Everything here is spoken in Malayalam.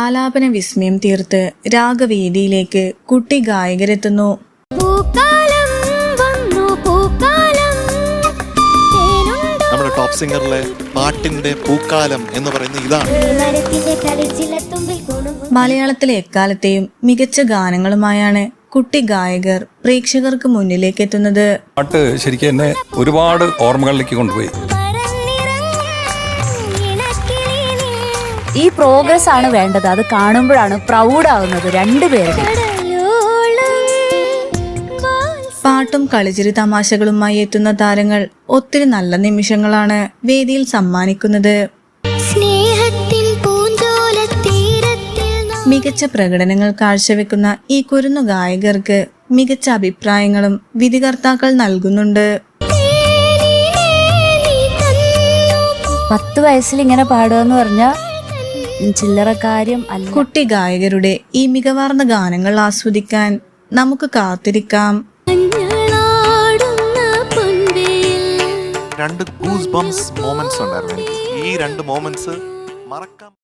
ആലാപന വിസ്മയം തീർത്ത് രാഗവേദിയിലേക്ക് കുട്ടി ഗായകരെത്തുന്നു. നമ്മുടെ ടോപ്പ് സിംഗറിലെ പാട്ടിന്റെ പൂക്കാലം എന്ന് പറയുന്നത് ഇതാണ്. മലയാളത്തിലെ എക്കാലത്തെയും മികച്ച ഗാനങ്ങളുമായാണ് കുട്ടി ഗായകർ പ്രേക്ഷകർക്ക് മുന്നിലേക്ക് എത്തുന്നത്. പാട്ട് ശരിക്കും എന്നെ ഒരുപാട് ഓർമ്മകളിലേക്ക് കൊണ്ടുപോയി. ഈ പ്രോഗ്രസ് ആണ് വേണ്ടത്. അത് കാണുമ്പോഴാണ് പ്രൗഡ് ആവുന്നത് രണ്ടുപേരുടെ പാട്ടും കളിച്ചിരി തമാശകളുമായി എത്തുന്ന താരങ്ങൾ ഒത്തിരി നല്ല നിമിഷങ്ങളാണ് വേദിയിൽ സമ്മാനിക്കുന്നത്. സ്നേഹത്തിൻ പൂഞ്ചോല തീരത്തിൽ മികച്ച പ്രകടനങ്ങൾ കാഴ്ചവെക്കുന്ന ഈ കുരുന്നു ഗായകർക്ക് മികച്ച അഭിപ്രായങ്ങളും വിധികർത്താക്കൾ നൽകുന്നുണ്ട്. പത്ത് വയസ്സിൽ ഇങ്ങനെ പാടുക എന്ന് പറഞ്ഞാൽ ചില്ലറ കാര്യം അല്ല. കുട്ടി ഗായകരുടെ ഈ മികവാർന്ന ഗാനങ്ങൾ ആസ്വദിക്കാൻ നമുക്ക് കാത്തിരിക്കാം. രണ്ട് ഗൂസ് ബംസ് മോമെന്റ്സ് ഉണ്ടായിരുന്നു എനിക്ക്. ഈ രണ്ട് മോമെന്റ്സ് മറക്കാം